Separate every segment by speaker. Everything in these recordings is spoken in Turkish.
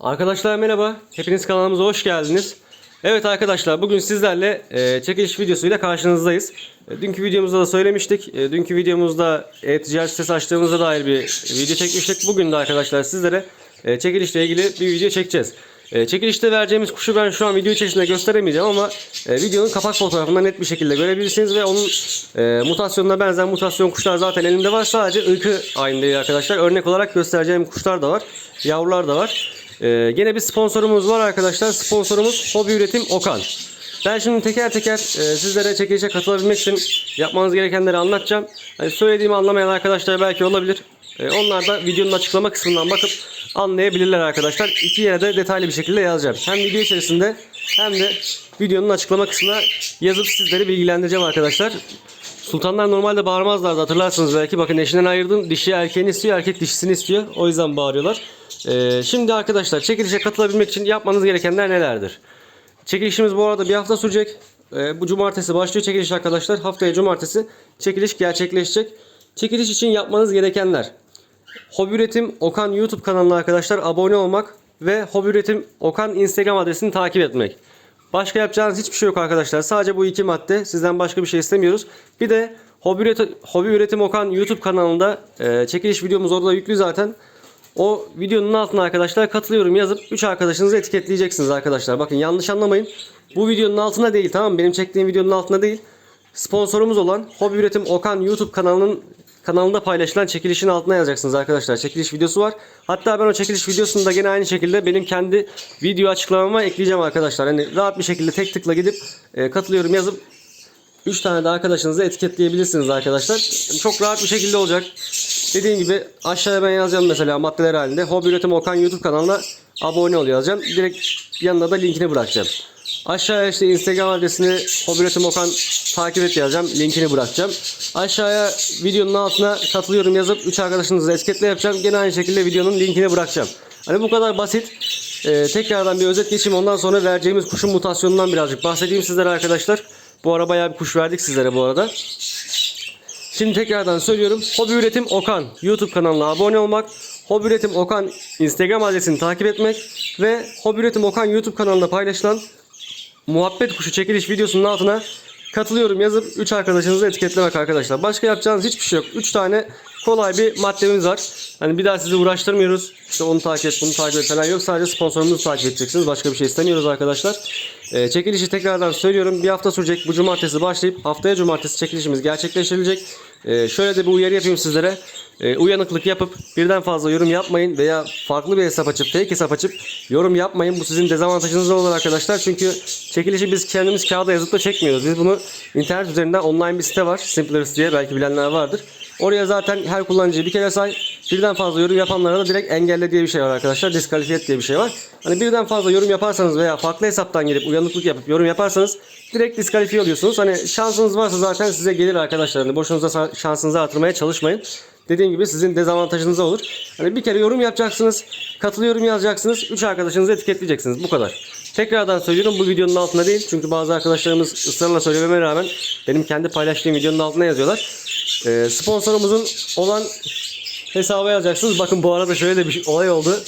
Speaker 1: Arkadaşlar merhaba. Hepiniz kanalımıza hoş geldiniz. Evet arkadaşlar bugün sizlerle e, çekiliş videosuyla karşınızdayız. E, dünkü videomuzda da söylemiştik. E, dünkü videomuzda e-ticaret sitesi açtığımıza dair bir video çekmiştik. Bugün de arkadaşlar sizlere e, çekilişle ilgili bir video çekeceğiz. E, çekilişte vereceğimiz kuşu ben şu an video içerisinde gösteremeyeceğim ama e, videonun kapak fotoğrafında net bir şekilde görebilirsiniz ve onun e, mutasyonuna benzer mutasyon kuşlar zaten elimde var. Sadece ırkı aynı değil arkadaşlar. Örnek olarak göstereceğim kuşlar da var. Yavrular da var. Ee, gene bir sponsorumuz var arkadaşlar. Sponsorumuz Hobi Üretim Okan. Ben şimdi teker teker e, sizlere çekilişe katılabilmek için yapmanız gerekenleri anlatacağım. Hani söylediğimi anlamayan arkadaşlar belki olabilir. E, onlar da videonun açıklama kısmından bakıp anlayabilirler arkadaşlar. İki yere de detaylı bir şekilde yazacağım. Hem video içerisinde hem de videonun açıklama kısmına yazıp sizleri bilgilendireceğim arkadaşlar. Sultanlar normalde bağırmazlardı hatırlarsınız belki. Bakın eşinden ayırdım. Dişi erkeğini istiyor, erkek dişisini istiyor. O yüzden bağırıyorlar. Ee, şimdi arkadaşlar çekilişe katılabilmek için yapmanız gerekenler nelerdir? Çekilişimiz bu arada bir hafta sürecek. Ee, bu cumartesi başlıyor çekiliş arkadaşlar. Haftaya cumartesi çekiliş gerçekleşecek. Çekiliş için yapmanız gerekenler. Hobi Üretim Okan YouTube kanalına arkadaşlar abone olmak ve Hobi Üretim Okan Instagram adresini takip etmek. Başka yapacağınız hiçbir şey yok arkadaşlar. Sadece bu iki madde. Sizden başka bir şey istemiyoruz. Bir de Hobi Üretim, Hobi Üretim Okan YouTube kanalında e, çekiliş videomuz orada yüklü zaten. O videonun altına arkadaşlar katılıyorum yazıp 3 arkadaşınızı etiketleyeceksiniz arkadaşlar. Bakın yanlış anlamayın. Bu videonun altına değil tamam? Benim çektiğim videonun altına değil. Sponsorumuz olan Hobi Üretim Okan YouTube kanalının kanalında paylaşılan çekilişin altına yazacaksınız arkadaşlar. Çekiliş videosu var. Hatta ben o çekiliş videosunu da gene aynı şekilde benim kendi video açıklamama ekleyeceğim arkadaşlar. Hani rahat bir şekilde tek tıkla gidip e, katılıyorum yazıp 3 tane de arkadaşınızı etiketleyebilirsiniz arkadaşlar. Çok rahat bir şekilde olacak. Dediğim gibi aşağıya ben yazacağım mesela maddeler halinde. Hobi Üretim Okan YouTube kanalına abone ol yazacağım. Direkt yanına da linkini bırakacağım. Aşağıya işte Instagram adresini Hobi Üretim Okan takip et yazacağım. Linkini bırakacağım. Aşağıya videonun altına katılıyorum yazıp 3 arkadaşınızı etiketle yapacağım. Gene aynı şekilde videonun linkini bırakacağım. Hani bu kadar basit. Ee, tekrardan bir özet geçeyim. Ondan sonra vereceğimiz kuşun mutasyonundan birazcık bahsedeyim sizlere arkadaşlar. Bu ara bayağı bir kuş verdik sizlere bu arada. Şimdi tekrardan söylüyorum. Hobi Üretim Okan YouTube kanalına abone olmak, Hobi Üretim Okan Instagram adresini takip etmek ve Hobi Üretim Okan YouTube kanalında paylaşılan muhabbet kuşu çekiliş videosunun altına katılıyorum yazıp 3 arkadaşınızı etiketlemek arkadaşlar. Başka yapacağınız hiçbir şey yok. 3 tane kolay bir maddemiz var. Hani bir daha sizi uğraştırmıyoruz. İşte onu takip et, bunu takip et falan yok. Sadece sponsorumuzu takip edeceksiniz. Başka bir şey istemiyoruz arkadaşlar. Ee, çekilişi tekrardan söylüyorum. Bir hafta sürecek. Bu cumartesi başlayıp haftaya cumartesi çekilişimiz gerçekleştirilecek. Ee, şöyle de bir uyarı yapayım sizlere. Ee, uyanıklık yapıp birden fazla yorum yapmayın veya farklı bir hesap açıp fake hesap açıp yorum yapmayın. Bu sizin dezavantajınız olur arkadaşlar. Çünkü çekilişi biz kendimiz kağıda yazıp da çekmiyoruz. Biz bunu internet üzerinden online bir site var. Simplers diye belki bilenler vardır. Oraya zaten her kullanıcıyı bir kere say. Birden fazla yorum yapanlara da direkt engelle diye bir şey var arkadaşlar. Diskalifiye diye bir şey var. Hani birden fazla yorum yaparsanız veya farklı hesaptan girip uyanıklık yapıp yorum yaparsanız direkt diskalifiye oluyorsunuz. Hani şansınız varsa zaten size gelir arkadaşlar. Hani boşunuza şansınızı artırmaya çalışmayın. Dediğim gibi sizin dezavantajınıza olur. Hani bir kere yorum yapacaksınız. Katılıyorum yazacaksınız. 3 arkadaşınızı etiketleyeceksiniz. Bu kadar. Tekrardan söylüyorum bu videonun altına değil. Çünkü bazı arkadaşlarımız ısrarla söylememe rağmen benim kendi paylaştığım videonun altına yazıyorlar. Ee, sponsorumuzun olan hesaba yazacaksınız. Bakın bu arada şöyle de bir şey- olay oldu.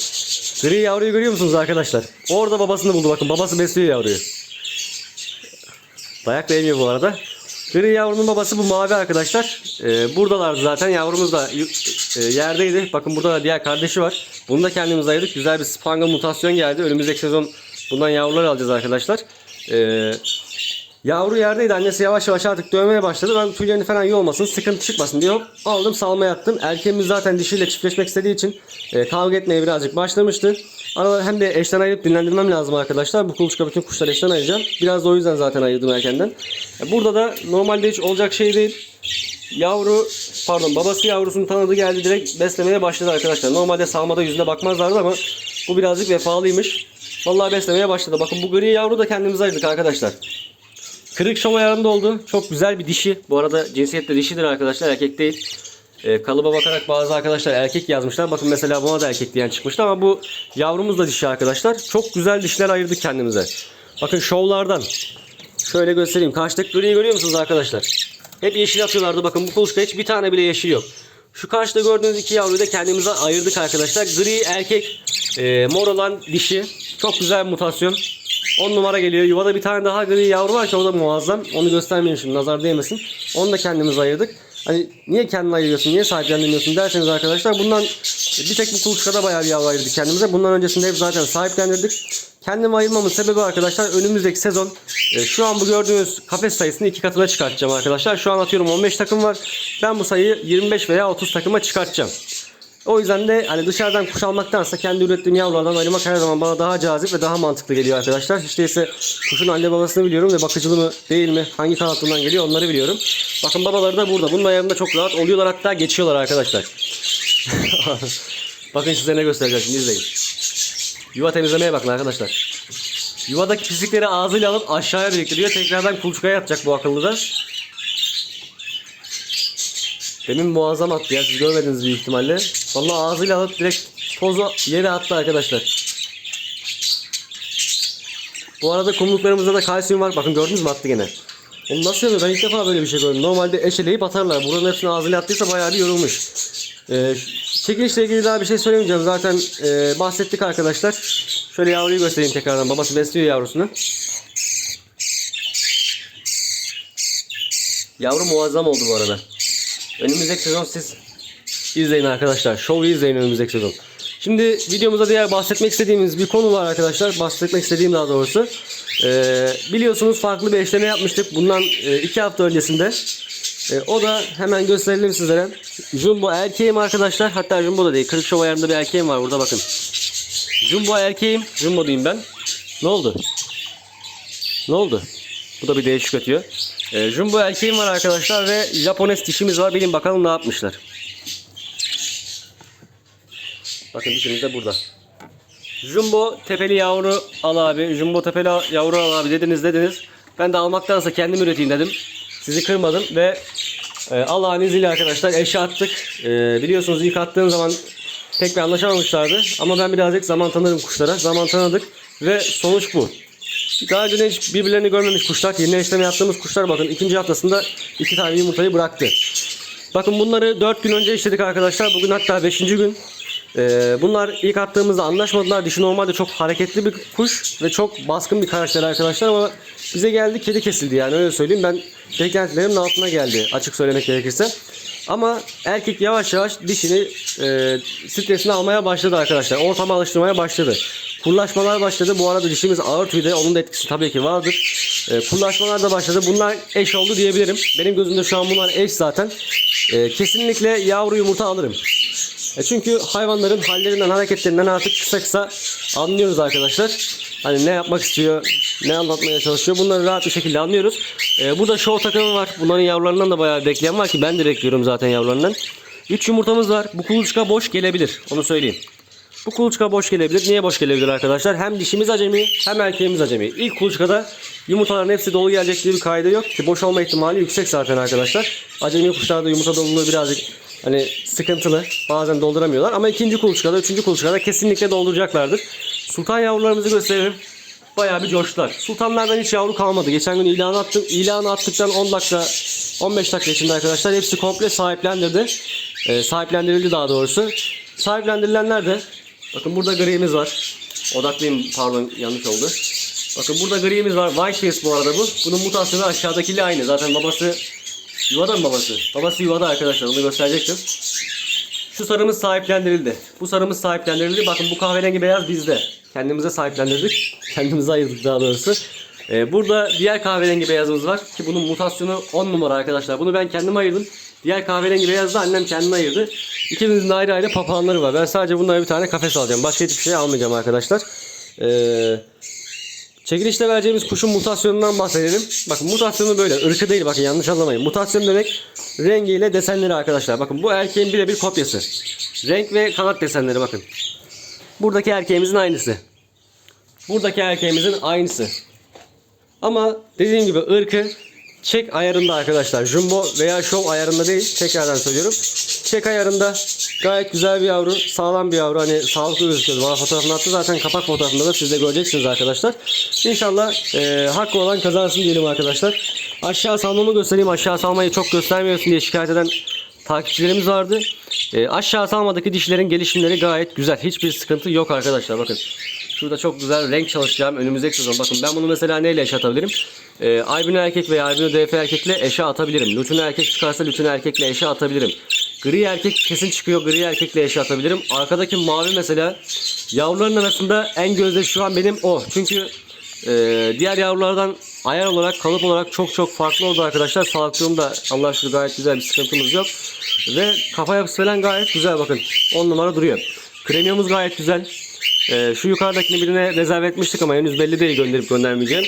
Speaker 1: Gri yavruyu görüyor musunuz arkadaşlar? Orada babasını buldu bakın. Babası besliyor yavruyu. Dayak da bu arada. Gri yavrunun babası bu mavi arkadaşlar. Ee, buradalardı zaten. Yavrumuz da e, yerdeydi. Bakın burada da diğer kardeşi var. Bunu da kendimiz ayırdık. Güzel bir spangle mutasyon geldi. Önümüzdeki sezon bundan yavrular alacağız arkadaşlar. Ee, Yavru yerdeydi. Annesi yavaş yavaş artık dövmeye başladı. Ben tüylerini falan iyi olmasın, sıkıntı çıkmasın diye hop aldım salmaya attım. Erkeğimiz zaten dişiyle çiftleşmek istediği için e, kavga etmeye birazcık başlamıştı. Arada hem de eşten ayırıp dinlendirmem lazım arkadaşlar. Bu kuluçka bütün kuşları eşten ayıracağım. Biraz da o yüzden zaten ayırdım erkenden. E, burada da normalde hiç olacak şey değil. Yavru pardon babası yavrusunu tanıdı geldi direkt beslemeye başladı arkadaşlar. Normalde salmada yüzüne bakmazlardı ama bu birazcık vefalıymış. Vallahi beslemeye başladı. Bakın bu gri yavru da kendimiz ayırdık arkadaşlar. Kırık şov ayarında oldu. Çok güzel bir dişi. Bu arada cinsiyet de dişidir arkadaşlar. Erkek değil. Ee, kalıba bakarak bazı arkadaşlar erkek yazmışlar. Bakın mesela buna da erkek diyen çıkmıştı ama bu yavrumuz da dişi arkadaşlar. Çok güzel dişler ayırdık kendimize. Bakın şovlardan. Şöyle göstereyim. Karşıdaki griyi görüyor musunuz arkadaşlar? Hep yeşil atıyorlardı. Bakın bu kuluçka hiç bir tane bile yeşil yok. Şu karşıda gördüğünüz iki yavruyu da kendimize ayırdık arkadaşlar. Gri erkek e, mor olan dişi. Çok güzel mutasyon. 10 numara geliyor. Yuvada bir tane daha gri yavru var ki o da muazzam. Onu göstermeyeyim şimdi nazar değmesin. Onu da kendimiz ayırdık. Hani niye kendini ayırıyorsun, niye sahiplendirmiyorsun derseniz arkadaşlar bundan bir tek bu kuluçkada bayağı bir yavru ayırdık kendimize. Bundan öncesinde hep zaten sahiplendirdik. Kendimi ayırmamın sebebi arkadaşlar önümüzdeki sezon e, şu an bu gördüğünüz kafes sayısını iki katına çıkartacağım arkadaşlar. Şu an atıyorum 15 takım var. Ben bu sayıyı 25 veya 30 takıma çıkartacağım. O yüzden de hani dışarıdan kuş almaktansa kendi ürettiğim yavrulardan ayırmak her zaman bana daha cazip ve daha mantıklı geliyor arkadaşlar. Hiç değilse kuşun anne babasını biliyorum ve bakıcılı mı değil mi, hangi kanatından geliyor onları biliyorum. Bakın babaları da burada. Bunun ayarında çok rahat oluyorlar hatta geçiyorlar arkadaşlar. bakın size ne göstereceğim şimdi izleyin. Yuva temizlemeye bakın arkadaşlar. Yuvadaki pislikleri ağzıyla alıp aşağıya biriktiriyor. Tekrardan kuluçkaya atacak bu akıllı da. Demin muazzam attı ya siz görmediniz büyük ihtimalle. Vallahi ağzıyla alıp direkt tozu yere attı arkadaşlar. Bu arada kumluklarımızda da kalsiyum var. Bakın gördünüz mü attı gene. Onu nasıl yapıyor? Ben ilk defa böyle bir şey gördüm. Normalde eşeleyip atarlar. Buranın hepsini ağzıyla attıysa bayağı bir yorulmuş. Ee, çekilişle ilgili daha bir şey söylemeyeceğim. Zaten e, bahsettik arkadaşlar. Şöyle yavruyu göstereyim tekrardan. Babası besliyor yavrusunu. Yavru muazzam oldu bu arada. Önümüzdeki sezon siz izleyin arkadaşlar. Şovu izleyin önümüzdeki sezon. Şimdi videomuzda diğer bahsetmek istediğimiz bir konu var arkadaşlar. Bahsetmek istediğim daha doğrusu. Ee, biliyorsunuz farklı bir eşleme yapmıştık. Bundan e, iki hafta öncesinde. E, o da hemen gösterelim sizlere. Jumbo erkeğim arkadaşlar. Hatta Jumbo da değil. Kırık şov ayarında bir erkeğim var burada bakın. Jumbo erkeğim. Jumbo diyeyim ben. Ne oldu? Ne oldu? Bu da bir değişik ötüyor. E, Jumbo erkeğim var arkadaşlar ve Japones dişimiz var. Bilin bakalım ne yapmışlar. Bakın dişimiz de burada. Jumbo tepeli yavru al abi. Jumbo tepeli yavru al abi dediniz dediniz. Ben de almaktansa kendim üreteyim dedim. Sizi kırmadım ve e, Allah'ın izniyle arkadaşlar eşe attık. E, biliyorsunuz ilk attığım zaman pek bir anlaşamamışlardı. Ama ben birazcık zaman tanırım kuşlara. Zaman tanıdık ve sonuç bu. Daha önce hiç birbirlerini görmemiş kuşlar. Yeni eşleme yaptığımız kuşlar bakın ikinci haftasında iki tane yumurtayı bıraktı. Bakın bunları 4 gün önce işledik arkadaşlar. Bugün hatta 5. gün. Ee, bunlar ilk attığımızda anlaşmadılar. Dişi normalde çok hareketli bir kuş ve çok baskın bir karakter arkadaşlar ama bize geldi kedi kesildi yani öyle söyleyeyim. Ben beklentilerimin altına geldi açık söylemek gerekirse. Ama erkek yavaş yavaş dişini e, stresini almaya başladı arkadaşlar. Ortama alıştırmaya başladı. Kurlaşmalar başladı. Bu arada dişimiz ağır tüyde. Onun da etkisi tabii ki vardır. E, kurlaşmalar da başladı. Bunlar eş oldu diyebilirim. Benim gözümde şu an bunlar eş zaten. E, kesinlikle yavru yumurta alırım. E çünkü hayvanların hallerinden, hareketlerinden artık kısa kısa anlıyoruz arkadaşlar. Hani ne yapmak istiyor, ne anlatmaya çalışıyor bunları rahat bir şekilde anlıyoruz. E, burada show takımı var. Bunların yavrularından da bayağı bekleyen var ki ben de bekliyorum zaten yavrularından. 3 yumurtamız var. Bu kuluçka boş gelebilir. Onu söyleyeyim. Bu kuluçka boş gelebilir. Niye boş gelebilir arkadaşlar? Hem dişimiz acemi hem erkeğimiz acemi. İlk kuluçkada yumurtaların hepsi dolu gelecek diye bir kaydı yok ki boş olma ihtimali yüksek zaten arkadaşlar. Acemi kuşlarda yumurta doluluğu birazcık hani sıkıntılı. Bazen dolduramıyorlar ama ikinci kuluçkada, üçüncü kuluçkada kesinlikle dolduracaklardır. Sultan yavrularımızı gösterelim. Bayağı bir coştular. Sultanlardan hiç yavru kalmadı. Geçen gün ilan attım. İlanı attıktan 10 dakika 15 dakika içinde arkadaşlar hepsi komple sahiplendirdi. Ee, sahiplendirildi daha doğrusu. Sahiplendirilenler de bakın burada gri'miz var. Odaklayayım pardon yanlış oldu. Bakın burada gri'miz var. Whiteface bu arada bu. Bunun mutasyonu aşağıdakiyle aynı. Zaten babası yuvada mı babası? Babası yuvada arkadaşlar onu gösterecektim. Şu sarımız sahiplendirildi. Bu sarımız sahiplendirildi. Bakın bu kahverengi beyaz bizde. Kendimize sahiplendirdik. Kendimize ayırdık daha doğrusu. Ee, burada diğer kahverengi beyazımız var. Ki bunun mutasyonu 10 numara arkadaşlar. Bunu ben kendim ayırdım. Diğer kahverengi beyaz da annem kendine ayırdı. İkimizin de ayrı ayrı papağanları var. Ben sadece bunlara bir tane kafes alacağım. Başka hiçbir şey almayacağım arkadaşlar. Ee, Çekilişte vereceğimiz kuşun mutasyonundan bahsedelim. Bakın mutasyonu böyle. ırkı değil bakın yanlış anlamayın. Mutasyon demek rengiyle desenleri arkadaşlar. Bakın bu erkeğin birebir kopyası. Renk ve kanat desenleri bakın. Buradaki erkeğimizin aynısı. Buradaki erkeğimizin aynısı. Ama dediğim gibi ırkı çek ayarında arkadaşlar. Jumbo veya show ayarında değil. Tekrardan söylüyorum. Çek ayarında gayet güzel bir yavru. Sağlam bir yavru. Hani sağlıklı gözüküyor. Bana fotoğrafını attı. Zaten kapak fotoğrafında da siz de göreceksiniz arkadaşlar. İnşallah e, hakkı olan kazansın diyelim arkadaşlar. Aşağı salmamı göstereyim. Aşağı salmayı çok göstermiyorsun diye şikayet eden takipçilerimiz vardı. E, aşağı salmadaki dişlerin gelişimleri gayet güzel. Hiçbir sıkıntı yok arkadaşlar bakın. Şurada çok güzel renk çalışacağım önümüzdeki sezon. Bakın ben bunu mesela neyle eşe atabilirim? E, albino erkek veya albino DF erkekle eşe atabilirim. Lütün erkek çıkarsa lütün erkekle eşe atabilirim. Gri erkek kesin çıkıyor. Gri erkekle eşe atabilirim. Arkadaki mavi mesela yavruların arasında en gözde şu an benim o. Çünkü ee, diğer yavrulardan ayar olarak, kalıp olarak çok çok farklı oldu arkadaşlar. Sağlıklığında Allah şükür gayet güzel bir sıkıntımız yok. Ve kafa yapısı falan gayet güzel bakın. 10 numara duruyor. Kremiyomuz gayet güzel. Ee, şu yukarıdakini birine rezerve etmiştik ama henüz belli değil gönderip göndermeyeceğim.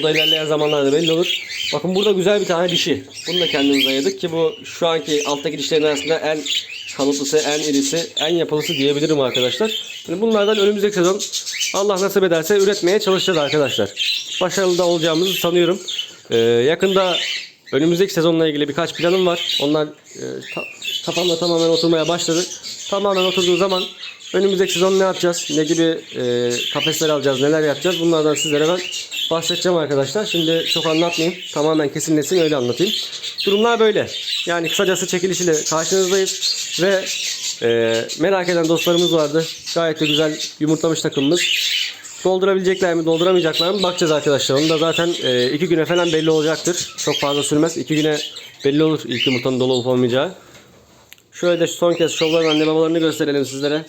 Speaker 1: O da ilerleyen zamanlarda belli olur. Bakın burada güzel bir tane dişi. Bunu da kendimize ayırdık ki bu şu anki alttaki dişlerin arasında en kalıplısı, en irisi, en yapılısı diyebilirim arkadaşlar. Yani bunlardan önümüzdeki sezon Allah nasip ederse üretmeye çalışacağız arkadaşlar. Başarılı da olacağımızı sanıyorum. Ee, yakında önümüzdeki sezonla ilgili birkaç planım var. Onlar e, ta- kafamda tamamen oturmaya başladı. Tamamen oturduğu zaman önümüzdeki sezon ne yapacağız? Ne gibi e, kafesler alacağız? Neler yapacağız? Bunlardan sizlere ben bahsedeceğim arkadaşlar. Şimdi çok anlatmayayım. Tamamen kesinleşsin öyle anlatayım. Durumlar böyle. Yani kısacası çekilişiyle karşınızdayız. Ve e, merak eden dostlarımız vardı. Gayet de güzel yumurtlamış takımımız. Doldurabilecekler mi, dolduramayacaklar mı bakacağız arkadaşlar. Onu da zaten e, iki güne falan belli olacaktır. Çok fazla sürmez. İki güne belli olur ilk yumurtanın dolu olup olmayacağı. Şöyle de son kez şovların anne babalarını gösterelim sizlere.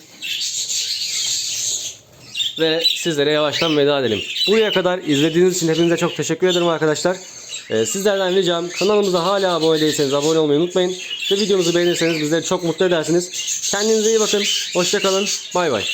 Speaker 1: Ve sizlere yavaştan veda edelim. Buraya kadar izlediğiniz için hepinize çok teşekkür ederim arkadaşlar. Ee, sizlerden ricam kanalımıza hala abone değilseniz abone olmayı unutmayın. Ve videomuzu beğenirseniz bizleri çok mutlu edersiniz. Kendinize iyi bakın. Hoşçakalın. Bay bay.